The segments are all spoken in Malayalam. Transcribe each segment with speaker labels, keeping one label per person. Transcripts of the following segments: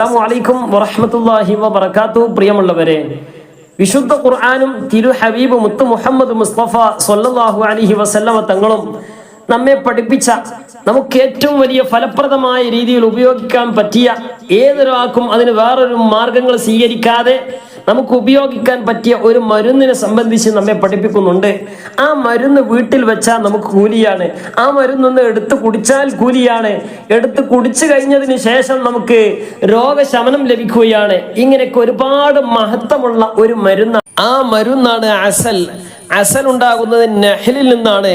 Speaker 1: അലൈക്കും വറഹമത്തല്ലാഹി വബർക്കാത്തു പ്രിയമുള്ളവരെ വിശുദ്ധ ഖുർആാനും തിരു ഹബീബ് മുത്തു മുഹമ്മദ് മുസ്തഫ സൊല്ലാഹു അലഹി വസല്ലമ തങ്ങളും നമ്മെ പഠിപ്പിച്ച നമുക്ക് ഏറ്റവും വലിയ ഫലപ്രദമായ രീതിയിൽ ഉപയോഗിക്കാൻ പറ്റിയ ഏതൊരാൾക്കും അതിന് വേറൊരു മാർഗങ്ങൾ സ്വീകരിക്കാതെ നമുക്ക് ഉപയോഗിക്കാൻ പറ്റിയ ഒരു മരുന്നിനെ സംബന്ധിച്ച് നമ്മെ പഠിപ്പിക്കുന്നുണ്ട്. ആ മരുന്ന് വീട്ടിൽ വെച്ചാൽ നമുക്ക് കൂലിയാണ്. ആ മരുന്നൊന്ന് എടുത്ത് കുടിച്ചാൽ കൂലിയാണ്. എടുത്ത് കുടിച്ചു കഴിഞ്ഞതിന് ശേഷം നമുക്ക് രോഗശമനം ലഭിക്കുകയാണ്. ഇങ്ങനെയൊക്കെ ഒരുപാട് മഹത്വമുള്ള ഒരു മരുന്ന് ആ മരുന്നാണ് അസൽ. അസൽ ഉണ്ടാകുന്നത് നെഹലിൽ നിന്നാണ്.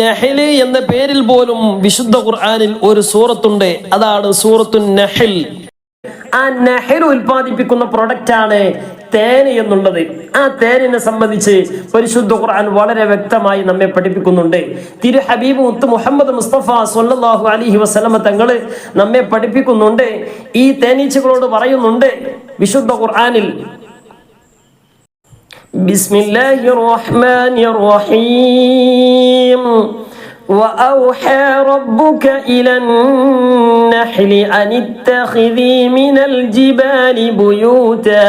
Speaker 1: നെഹൽ എന്ന പേരിൽ പോലും വിശുദ്ധ ഖുർആാനിൽ ഒരു സൂറത്തുണ്ട്. അതാണ് സൂറത്തു നെഹൽ. ആ നെഹൽ ഉൽപ്പാദിപ്പിക്കുന്ന പ്രൊഡക്റ്റ് ആണ് തേൻ എന്നുള്ളത് ആ തേനിനെ സംബന്ധിച്ച് പരിശുദ്ധ ഖുർആൻ വളരെ വ്യക്തമായി നമ്മെ പഠിപ്പിക്കുന്നുണ്ട് തിരു ഹബീബ് മുത്ത് മുഹമ്മദ് മുസ്തഫ സല്ലല്ലാഹു അലൈഹി വസല്ലമ തങ്ങൾ നമ്മെ പഠിപ്പിക്കുന്നുണ്ട് ഈ തേനീച്ചകളോട് പറയുന്നുണ്ട് വിശുദ്ധ ഖുർആനിൽ بسم الله الرحمن الرحيم وأوحى ربك إلى النحل أن اتخذي من الجبال بيوتا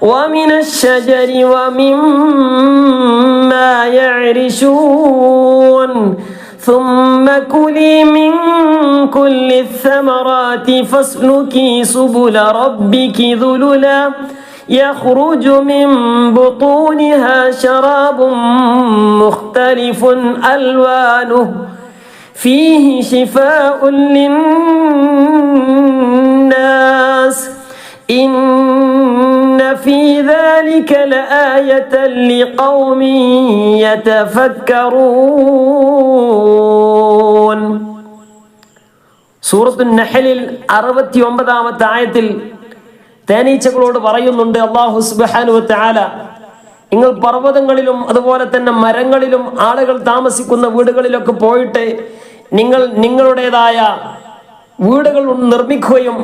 Speaker 1: ومن الشجر ومما يعرشون ثم كلي من كل الثمرات فاسلكي سبل ربك ذللا يخرج من بطونها شراب مختلف ألوانه فيه شفاء للناس إن في ذلك لآية لقوم يتفكرون സൂറത്തു നഹലിൽ അറുപത്തി ഒമ്പതാമത്തെ ആയത്തിൽ തേനീച്ചകളോട് പറയുന്നുണ്ട് അള്ളാഹു സുബാനു താല നിങ്ങൾ പർവ്വതങ്ങളിലും അതുപോലെ തന്നെ മരങ്ങളിലും ആളുകൾ താമസിക്കുന്ന വീടുകളിലൊക്കെ പോയിട്ട് നിങ്ങൾ നിങ്ങളുടേതായ വീടുകൾ നിർമ്മിക്കുകയും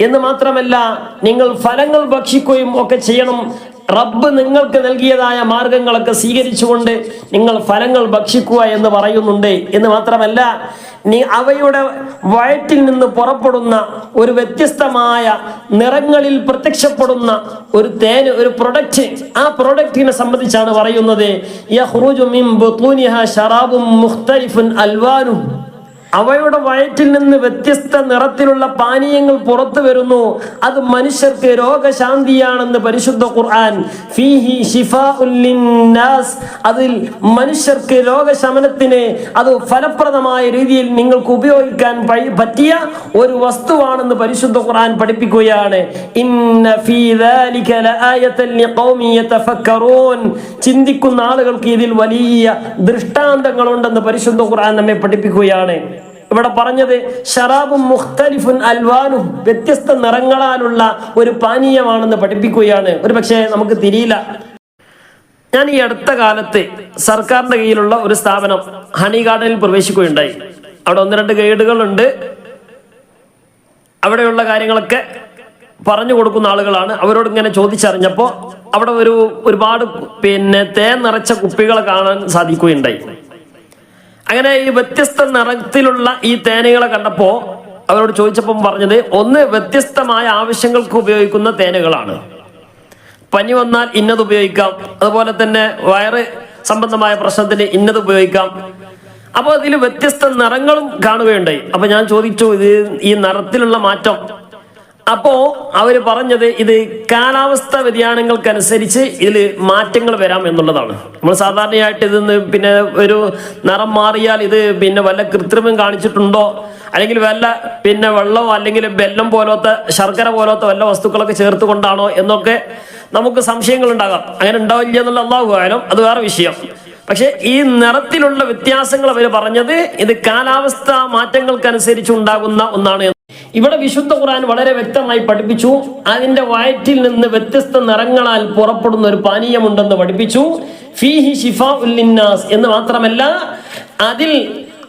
Speaker 1: എന്ന് മാത്രമല്ല നിങ്ങൾ ഫലങ്ങൾ ഭക്ഷിക്കുകയും ഒക്കെ ചെയ്യണം. റബ്ബ് നിങ്ങൾക്ക് നൽകിയതായ മാർഗങ്ങളൊക്കെ സ്വീകരിച്ചുകൊണ്ട് നിങ്ങൾ ഫലങ്ങൾ ഭക്ഷിക്കുക എന്ന് പറയുന്നുണ്ട്. എന്ന് മാത്രമല്ല നീ അവയുടെ വയറ്റിൽ നിന്ന് പുറപ്പെടുന്ന ഒരു വ്യത്യസ്തമായ നിറങ്ങളിൽ പ്രത്യക്ഷപ്പെടുന്ന ഒരു തേൻ ഒരു പ്രൊഡക്റ്റ് ആ പ്രൊഡക്റ്റിനെ സംബന്ധിച്ചാണ് പറയുന്നത്. മിൻ ശറാബും മുഖ്തലിഫുൻ അൽവാനും. അവയുടെ വയറ്റിൽ നിന്ന് വ്യത്യസ്ത നിറത്തിലുള്ള പാനീയങ്ങൾ പുറത്തു വരുന്നു. അത് മനുഷ്യർക്ക് രോഗശാന്തിയാണെന്ന് പരിശുദ്ധ ഖുർആൻ. ഫീഹി ലിന്നാസ്. അതിൽ മനുഷ്യർക്ക് രോഗശമനത്തിന് അത് ഫലപ്രദമായ രീതിയിൽ നിങ്ങൾക്ക് ഉപയോഗിക്കാൻ പറ്റിയ ഒരു വസ്തുവാണെന്ന് പരിശുദ്ധ ഖുർആൻ പഠിപ്പിക്കുകയാണ്. ചിന്തിക്കുന്ന ആളുകൾക്ക് ഇതിൽ വലിയ ദൃഷ്ടാന്തങ്ങളുണ്ടെന്ന് പരിശുദ്ധ ഖുർആൻ നമ്മെ പഠിപ്പിക്കുകയാണ്. ഇവിടെ പറഞ്ഞത് ഷറാബും മുഖ്തലിഫുൻ അൽവാനും വ്യത്യസ്ത നിറങ്ങളാലുള്ള ഒരു പാനീയമാണെന്ന് പഠിപ്പിക്കുകയാണ്. ഒരു പക്ഷേ നമുക്ക് തിരിയില്ല. ഞാൻ ഈ അടുത്ത കാലത്ത് സർക്കാരിന്റെ കീഴിലുള്ള ഒരു സ്ഥാപനം ഹണി ഗാർഡനിൽ പ്രവേശിക്കുകയുണ്ടായി. അവിടെ ഒന്ന് രണ്ട് ഗൈഡുകളുണ്ട്. അവിടെയുള്ള കാര്യങ്ങളൊക്കെ പറഞ്ഞു കൊടുക്കുന്ന ആളുകളാണ്. അവരോട് ഇങ്ങനെ ചോദിച്ചറിഞ്ഞപ്പോൾ അവിടെ ഒരു ഒരുപാട് പിന്നെ തേൻ നിറച്ച കുപ്പികളെ കാണാൻ സാധിക്കുകയുണ്ടായി. അങ്ങനെ ഈ വ്യത്യസ്ത നിറത്തിലുള്ള ഈ തേനുകളെ കണ്ടപ്പോൾ അവരോട് ചോദിച്ചപ്പം പറഞ്ഞത് ഒന്ന് വ്യത്യസ്തമായ ആവശ്യങ്ങൾക്ക് ഉപയോഗിക്കുന്ന തേനുകളാണ്. പനി വന്നാൽ ഇന്നത് ഉപയോഗിക്കാം. അതുപോലെ തന്നെ വയറ് സംബന്ധമായ പ്രശ്നത്തിന് ഇന്നത് ഉപയോഗിക്കാം. അപ്പോൾ ഇതിൽ വ്യത്യസ്ത നിറങ്ങളും കാണുകയുണ്ടായി. അപ്പൊ ഞാൻ ചോദിച്ചു ഇത് ഈ നിറത്തിലുള്ള മാറ്റം അപ്പോ അവർ പറഞ്ഞത് ഇത് കാലാവസ്ഥ വ്യതിയാനങ്ങൾക്കനുസരിച്ച് ഇതിൽ മാറ്റങ്ങൾ വരാം എന്നുള്ളതാണ്. നമ്മൾ സാധാരണയായിട്ട് ഇത് പിന്നെ ഒരു നിറം മാറിയാൽ ഇത് പിന്നെ വല്ല കൃത്രിമം കാണിച്ചിട്ടുണ്ടോ? അല്ലെങ്കിൽ വല്ല പിന്നെ വെള്ളമോ അല്ലെങ്കിൽ ബെല്ലം പോലത്തെ ശർക്കര പോലത്തെ വല്ല വസ്തുക്കളൊക്കെ ചേർത്ത് കൊണ്ടാണോ എന്നൊക്കെ നമുക്ക് സംശയങ്ങൾ ഉണ്ടാകാം അങ്ങനെ ഉണ്ടാവില്ല എന്നുള്ള അള്ളാഹു അത് വേറെ വിഷയം. പക്ഷെ ഈ നിറത്തിലുള്ള വ്യത്യാസങ്ങൾ അവർ പറഞ്ഞത് ഇത് കാലാവസ്ഥ മാറ്റങ്ങൾക്കനുസരിച്ച് ഉണ്ടാകുന്ന ഒന്നാണ്. ഇവിടെ വിശുദ്ധ ഖുർആൻ വളരെ വ്യക്തമായി പഠിപ്പിച്ചു. അതിന്റെ വയറ്റിൽ നിന്ന് വ്യത്യസ്ത നിറങ്ങളാൽ പുറപ്പെടുന്ന ഒരു പാനീയമുണ്ടെന്ന് പഠിപ്പിച്ചു. ഫീഹി ഷിഫാ ഉല്ലിന്നാസ് എന്ന് മാത്രമല്ല അതിൽ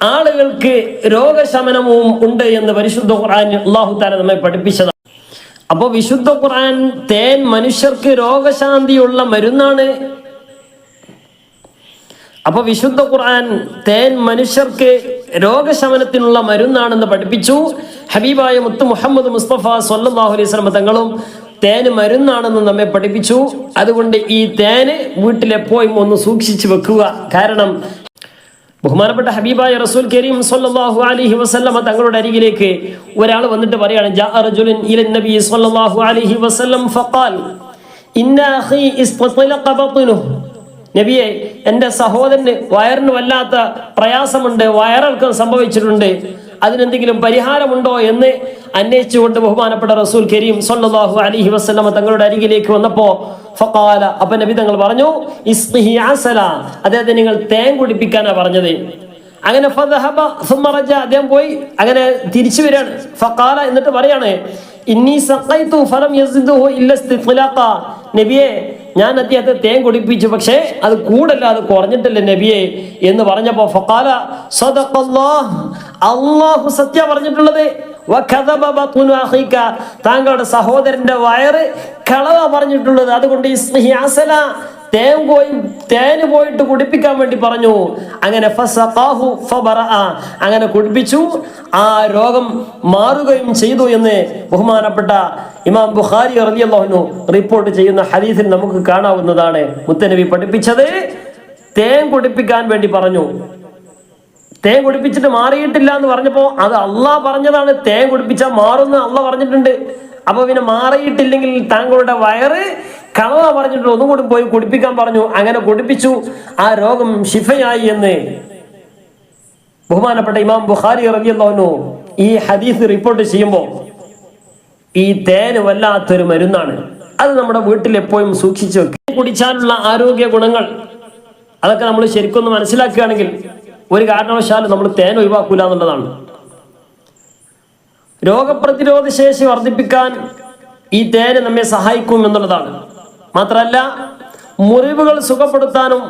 Speaker 1: ആളുകൾക്ക് രോഗശമനവും ഉണ്ട് എന്ന് പരിശുദ്ധ ഖുർആൻ അള്ളാഹു താല നമ്മെ പഠിപ്പിച്ചതാണ്. അപ്പൊ വിശുദ്ധ ഖുർആൻ തേൻ മനുഷ്യർക്ക് രോഗശാന്തിയുള്ള മരുന്നാണ്. അപ്പൊ വിശുദ്ധ ഖുർആൻ തേൻ മനുഷ്യർക്ക് രോഗശമനത്തിനുള്ള മരുന്നാണെന്ന് പഠിപ്പിച്ചു. ഹബീബായ മുത്ത് മുഹമ്മദ് മുസ്തഫ സല്ലല്ലാഹു അലൈഹി വസല്ലം തങ്ങളും തേന് മരുന്നാണെന്ന് നമ്മെ പഠിപ്പിച്ചു. അതുകൊണ്ട് ഈ തേന് വീട്ടിലെപ്പോഴും ഒന്ന് സൂക്ഷിച്ചു വെക്കുക. കാരണം ബഹുമാനപ്പെട്ട ഹബീബായ റസൂൽ കരീം സല്ലല്ലാഹു അലൈഹി വസല്ലമ തങ്ങളുടെ അരികിലേക്ക് ഒരാൾ വന്നിട്ട് പറയാണ് ജാ ഇല സല്ലല്ലാഹു അലൈഹി വസല്ലം ഫഖാൽ ഇന്ന അഖി നബിയെ എന്റെ സഹോദരന് വയറിന് വല്ലാത്ത പ്രയാസമുണ്ട് വയറിളക്കം സംഭവിച്ചിട്ടുണ്ട്. അതിനെന്തെങ്കിലും പരിഹാരമുണ്ടോ എന്ന് അന്വേഷിച്ചുകൊണ്ട് ബഹുമാനപ്പെട്ട റസൂൽ കരീം സൊല്ലാഹു അലൈഹി വസ്ലമ തങ്ങളുടെ അരികിലേക്ക് വന്നപ്പോ ഫഖാല അപ്പൊ നബി തങ്ങൾ പറഞ്ഞു അദ്ദേഹത്തെ നിങ്ങൾ തേൻ കുടിപ്പിക്കാനാ പറഞ്ഞത്. അങ്ങനെ അദ്ദേഹം പോയി അങ്ങനെ തിരിച്ചു വരികയാണ്. ഫക്കാല എന്നിട്ട് പറയാണ് ഇന്നി സഖൈതു ഫലം നബിയെ ഞാൻ അദ്ദേഹത്തെ തേൻ കുടിപ്പിച്ചു പക്ഷേ അത് കൂടല്ല അത് കുറഞ്ഞിട്ടില്ല നബിയെ എന്ന് പറഞ്ഞപ്പോ ഫക്കാല അള്ളാഹു സത്യ പറഞ്ഞിട്ടുള്ളത്. താങ്കളുടെ സഹോദരന്റെ വയറ് കളവ പറഞ്ഞിട്ടുള്ളത്. അതുകൊണ്ട് തേൻ പോയി തേന് പോയിട്ട് കുടിപ്പിക്കാൻ വേണ്ടി പറഞ്ഞു. അങ്ങനെ. അങ്ങനെ കുടിപ്പിച്ചു. ആ രോഗം മാറുകയും ചെയ്തു എന്ന് ബഹുമാനപ്പെട്ട ഇമാം ബുഖാരി റളിയല്ലാഹു റിപ്പോർട്ട് ചെയ്യുന്ന ഹദീസിൽ നമുക്ക് കാണാവുന്നതാണ്. മുത്തനബി പഠിപ്പിച്ചത് തേൻ കുടിപ്പിക്കാൻ വേണ്ടി പറഞ്ഞു. തേൻ കുടിപ്പിച്ചിട്ട് മാറിയിട്ടില്ല എന്ന് പറഞ്ഞപ്പോൾ അത് അള്ളാഹ് പറഞ്ഞതാണ്. തേൻ കുടിപ്പിച്ചാൽ മാറുമെന്ന് അള്ളാഹ് പറഞ്ഞിട്ടുണ്ട്. അപ്പൊ പിന്നെ മാറിയിട്ടില്ലെങ്കിൽ താങ്കളുടെ വയറ് കളവ പറഞ്ഞിട്ട് ഒന്നും കൂടി പോയി കുടിപ്പിക്കാൻ പറഞ്ഞു. അങ്ങനെ കുടിപ്പിച്ചു. ആ രോഗം ഷിഫയായി എന്ന് ബഹുമാനപ്പെട്ട ഇമാം ബുഖാരി ഇറങ്ങിയെന്നു ഈ ഹദീസ് റിപ്പോർട്ട് ചെയ്യുമ്പോൾ ഈ തേന് വല്ലാത്തൊരു മരുന്നാണ്. അത് നമ്മുടെ വീട്ടിൽ എപ്പോഴും സൂക്ഷിച്ചു വെക്കുക കുടിച്ചാലുള്ള ആരോഗ്യ ഗുണങ്ങൾ അതൊക്കെ നമ്മൾ ശരിക്കൊന്ന് മനസ്സിലാക്കുകയാണെങ്കിൽ ഒരു കാരണവശാലും നമ്മൾ തേൻ ഒഴിവാക്കൂല എന്നുള്ളതാണ്. രോഗപ്രതിരോധ ശേഷി വർദ്ധിപ്പിക്കാൻ ഈ തേന് നമ്മെ സഹായിക്കും എന്നുള്ളതാണ്. മാത്രമല്ല മുറിവുകൾ സുഖപ്പെടുത്താനും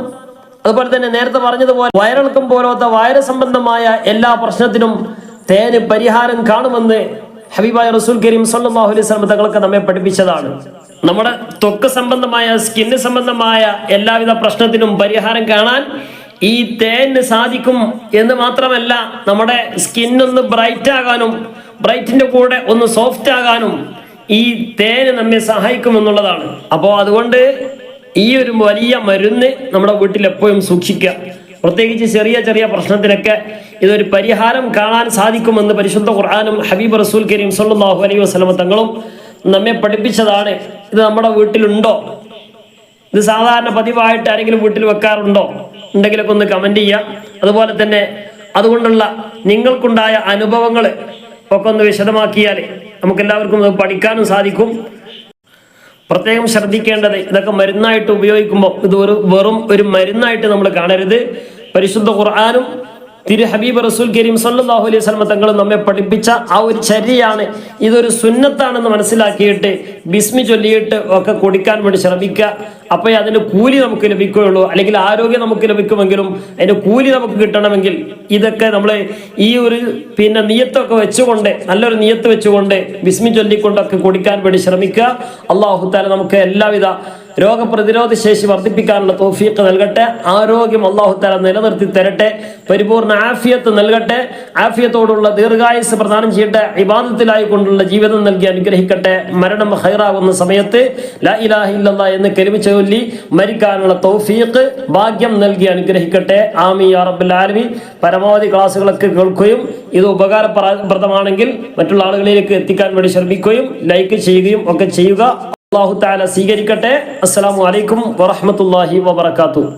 Speaker 1: അതുപോലെ തന്നെ നേരത്തെ പറഞ്ഞതുപോലെ വയറിളക്കം പോലത്തെ വയറ് സംബന്ധമായ എല്ലാ പ്രശ്നത്തിനും തേന് പരിഹാരം കാണുമെന്ന് ഹബീബായ റസൂൽ കരീം സല്ലല്ലാഹു അലൈഹി വസല്ലം തങ്ങളൊക്കെ നമ്മെ പഠിപ്പിച്ചതാണ്. നമ്മുടെ ത്വക്ക് സംബന്ധമായ സ്കിന്ന് സംബന്ധമായ എല്ലാവിധ പ്രശ്നത്തിനും പരിഹാരം കാണാൻ ഈ തേന് സാധിക്കും എന്ന് മാത്രമല്ല നമ്മുടെ സ്കിന്നൊന്ന് ബ്രൈറ്റ് ആകാനും ബ്രൈറ്റിന്റെ കൂടെ ഒന്ന് സോഫ്റ്റ് ആകാനും ഈ തേന് നമ്മെ സഹായിക്കുമെന്നുള്ളതാണ്. അപ്പോൾ അതുകൊണ്ട് ഈ ഒരു വലിയ മരുന്ന് നമ്മുടെ വീട്ടിൽ എപ്പോഴും സൂക്ഷിക്കുക. പ്രത്യേകിച്ച് ചെറിയ ചെറിയ പ്രശ്നത്തിനൊക്കെ ഇതൊരു പരിഹാരം കാണാൻ സാധിക്കുമെന്ന് പരിശുദ്ധ ഖുർആാനും ഹബീബ് റസൂൽ കരീം സല്ലാഹു അലൈ വസ്ലമ തങ്ങളും നമ്മെ പഠിപ്പിച്ചതാണ്. ഇത് നമ്മുടെ വീട്ടിലുണ്ടോ? ഇത് സാധാരണ പതിവായിട്ട് ആരെങ്കിലും വീട്ടിൽ വെക്കാറുണ്ടോ? ഉണ്ടെങ്കിലൊക്കെ ഒന്ന് കമന്റ് ചെയ്യാം അതുപോലെ തന്നെ അതുകൊണ്ടുള്ള നിങ്ങൾക്കുണ്ടായ അനുഭവങ്ങൾ ഒക്കെ ഒന്ന് വിശദമാക്കിയാൽ നമുക്ക് എല്ലാവർക്കും അത് പഠിക്കാനും സാധിക്കും. പ്രത്യേകം ശ്രദ്ധിക്കേണ്ടത് ഇതൊക്കെ മരുന്നായിട്ട് ഉപയോഗിക്കുമ്പോൾ ഇത് ഒരു വെറും ഒരു മരുന്നായിട്ട് നമ്മൾ കാണരുത്. പരിശുദ്ധ ഖുർആാനും തിരു ഹബീബ് റസൂൽ കരീം സല്ലാഹു അലൈഹി സ്വലമ തങ്ങൾ നമ്മെ പഠിപ്പിച്ച ആ ഒരു ചര്യയാണ് ഇതൊരു സുന്നത്താണെന്ന് മനസ്സിലാക്കിയിട്ട് ബിസ്മി ചൊല്ലിയിട്ട് ഒക്കെ കുടിക്കാൻ വേണ്ടി ശ്രമിക്കുക. അപ്പോൾ അതിന് കൂലി നമുക്ക് ലഭിക്കുകയുള്ളൂ. അല്ലെങ്കിൽ ആരോഗ്യം നമുക്ക് ലഭിക്കുമെങ്കിലും അതിന്റെ കൂലി നമുക്ക് കിട്ടണമെങ്കിൽ ഇതൊക്കെ നമ്മൾ ഈ ഒരു പിന്നെ നിയത്തൊക്കെ വെച്ചുകൊണ്ട് നല്ലൊരു നിയത്ത് വെച്ചുകൊണ്ട് ബിസ്മി ചൊല്ലിക്കൊണ്ടൊക്കെ കുടിക്കാൻ വേണ്ടി ശ്രമിക്കുക. അള്ളാഹു താല നമുക്ക് എല്ലാവിധ രോഗപ്രതിരോധ ശേഷി വർദ്ധിപ്പിക്കാനുള്ള തോഫീക്ക് നൽകട്ടെ. ആരോഗ്യം അള്ളാഹു തല നിലനിർത്തി തരട്ടെ. പരിപൂർണ ആഫിയത്ത് നൽകട്ടെ. ആഫിയത്തോടുള്ള ദീർഘായുസ് പ്രദാനം ചെയ്യട്ടെ. ഇബാദത്തിലായി കൊണ്ടുള്ള ജീവിതം നൽകി അനുഗ്രഹിക്കട്ടെ. മരണം ഹൈറാകുന്ന സമയത്ത് ലാ ഇലാഹ എന്ന് കെലിമ ചൊല്ലി മരിക്കാനുള്ള തൗഫീഖ് ഭാഗ്യം നൽകി അനുഗ്രഹിക്കട്ടെ. ആമി യാ റബ്ബൽ ആലമീൻ. പരമാവധി ക്ലാസ്സുകളൊക്കെ കേൾക്കുകയും ഇത് ഉപകാരപ്രദമാണെങ്കിൽ മറ്റുള്ള ആളുകളിലേക്ക് എത്തിക്കാൻ വേണ്ടി ശ്രമിക്കുകയും ലൈക്ക് ചെയ്യുകയും ഒക്കെ ചെയ്യുക. അള്ളാഹു താല സ്വീകരിക്കട്ടെ. അസ്സലാമു അലൈക്കും വറഹ്മത്തുള്ളാഹി വബറകാതുഹു.